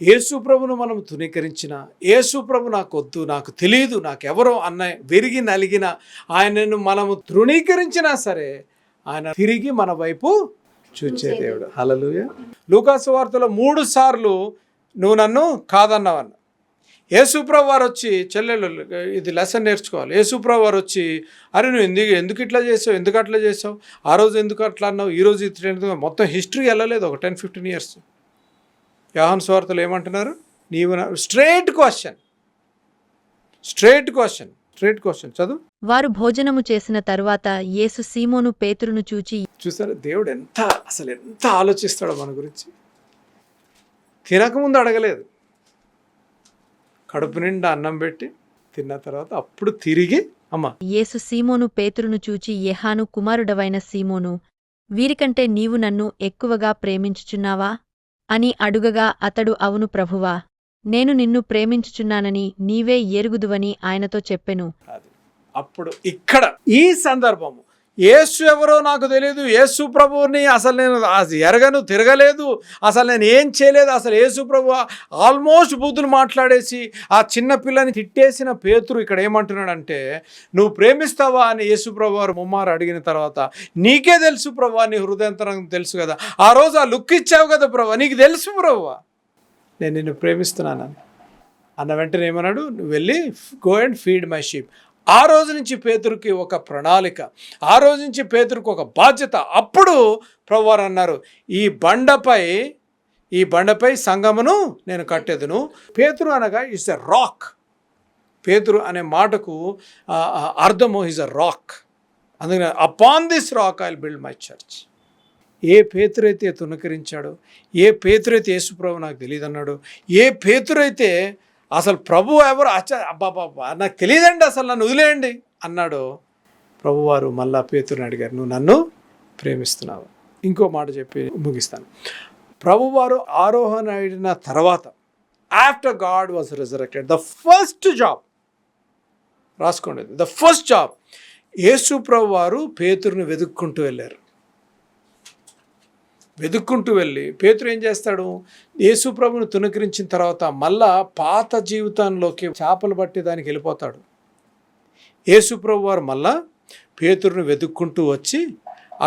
యేసు ప్రభును మనం తునీకరించిన యేసు ప్రభు నాకు వద్దు నాకు తెలియదు నాకెవరో అన్న విరిగి నలిగిన ఆయనను మనము తృణీకరించినా సరే ఆయన తిరిగి మన వైపు చూచే దేవుడు. హలలుయ లూకాసు వార్తలో మూడు సార్లు నువ్వు నన్ను కాదన్నావన్న. యేసుప్రభు వారు వచ్చి చెల్లెలు ఇది లెసన్ నేర్చుకోవాలి. యేసుప్రభు వారు వచ్చి అరే నువ్వు ఎందుకు ఎందుకు ఇట్లా చేసావు? ఎందుకు అట్లా చేసావు? ఆ రోజు ఎందుకు అట్లా అన్నావు? ఈ రోజు ఇట్లా మొత్తం హిస్టరీ వెళ్ళలేదు ఒక టెన్ ఫిఫ్టీన్ ఇయర్స్. యోహాన్ స్వార్థలు ఏమంటున్నారు? నీవు straight question straight question straight question చదువు. వారు భోజనము చేసిన తరువాత యేసు సీమోను పేతురును చూచి చూసారా? దేవుడు ఎంత అసలు ఎంత ఆలోచిస్తాడో మన గురించి. తినకముందు అడగలేదు. కడుపు నిండా అన్నం పెట్టి తిన్న తర్వాత అప్పుడు తిరిగి అమ్మ. యేసు సీమోను పేతురును చూచి యెహాను కుమారుడవైన సీమోను వీరికంటే నీవు నన్ను ఎక్కువగా ప్రేమించుచున్నావా? అని అడుగగా అతడు అవును ప్రభువా నేను నిన్ను ప్రేమించుచున్నానని నీవే ఎరుగుదువని ఆయనతో చెప్పెను. అప్పుడు ఇక్కడ ఈ సందర్భము ఏసు ఎవరో నాకు తెలియదు యేసు ప్రభువుని అసలు నేను అది ఎరగను తిరగలేదు. అసలు నేను ఏం చేయలేదు. అసలు యేసు ప్రభు ఆల్మోస్ట్ బూతులు మాట్లాడేసి ఆ చిన్న పిల్లని తిట్టేసిన పేతురు ఇక్కడ ఏమంటున్నాడంటే నువ్వు ప్రేమిస్తావా? అని యేసు ప్రభు వారు ముమ్మారు అడిగిన తర్వాత నీకే తెలుసు ప్రభు నీ హృదయంతరం తెలుసు కదా. ఆ రోజు ఆ లుక్ ఇచ్చావు కదా ప్రభు నీకు తెలుసు ప్రభు. నేను నిన్ను ప్రేమిస్తున్నానని. అన్న వెంటనే ఏమన్నాడు నువ్వు వెళ్ళి go and feed my sheep ఆ రోజు నుంచి పేతురుకి ఒక ప్రణాళిక ఆ రోజు నుంచి పేతురుకి ఒక బాధ్యత. అప్పుడు ప్రభువారు అన్నారు ఈ బండపై ఈ బండపై సంగమును నేను కట్టేదును. పేతురు అనగా ఇట్స్ ఎ రాక్ పేతురు అనే మాటకు అర్థము ఈజ్ అ రాక్ అందుకని upon this rock I build my church ఏ పేతురైతే తునకరించాడో ఏ పేతురైతే యేసుప్రభు నాకు తెలియదు అన్నాడు ఏ పేతురైతే అసలు ప్రభు ఎవరు అచ్చ అబ్బాబాబా నాకు తెలియదండి అసలు నన్ను వదిలేయండి అన్నాడు. ప్రభువారు మళ్ళా పేతురుని అడిగారు నువ్వు నన్ను ప్రేమిస్తున్నావు. ఇంకో మాట చెప్పి ముగిస్తాను. ప్రభువారు ఆరోహణ అయిన తర్వాత after God was resurrected the first job రాసుకోండి ద ఫస్ట్ జాబ్ యేసు ప్రభు వారు పేతురుని వెతుక్కుంటూ వెళ్ళారు. వెతుక్కుంటూ వెళ్ళి పేతురు ఏం చేస్తాడు? యేసు ప్రభుని తునకరించిన తర్వాత మళ్ళా పాత జీవితంలోకి చేపలు పట్టి దానికి వెళ్ళిపోతాడు. యేసు ప్రభు వారు మళ్ళా పేతురుని వెతుక్కుంటూ వచ్చి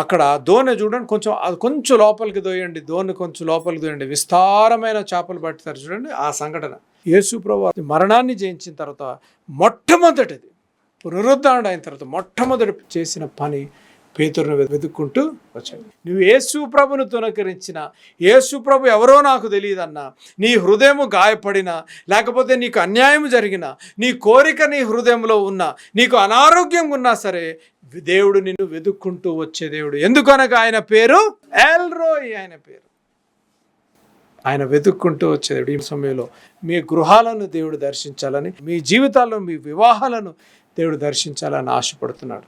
అక్కడ దోణి చూడండి కొంచెం అది కొంచెం లోపలికి దోయండి దోణి కొంచెం లోపలికి దోయండి విస్తారమైన చేపలు పట్టుతారు చూడండి ఆ సంఘటన. యేసు ప్రభు మరణాన్ని జయించిన తర్వాత మొట్టమొదటిది పునరుద్ధరణ అయిన తర్వాత మొట్టమొదటి చేసిన పని పేతురును వెతుక్కుంటూ వచ్చాడు. నువ్వు యేసు ప్రభును తునకరించిన యేసు ప్రభు ఎవరో నాకు తెలియదన్నా నీ హృదయము గాయపడినా లేకపోతే నీకు అన్యాయం జరిగినా నీ కోరిక నీ హృదయంలో ఉన్నా నీకు అనారోగ్యం ఉన్నా సరే దేవుడు నిన్ను వెతుక్కుంటూ వచ్చే దేవుడు. ఎందుకనగా ఆయన పేరు? ఎల్రోయ్ ఆయన పేరు. ఆయన వెతుక్కుంటూ వచ్చే దేవుడు. ఈ సమయంలో మీ గృహాలను దేవుడు దర్శించాలని మీ జీవితాల్లో మీ వివాహాలను దేవుడు దర్శించాలని ఆశపడుతున్నాడు.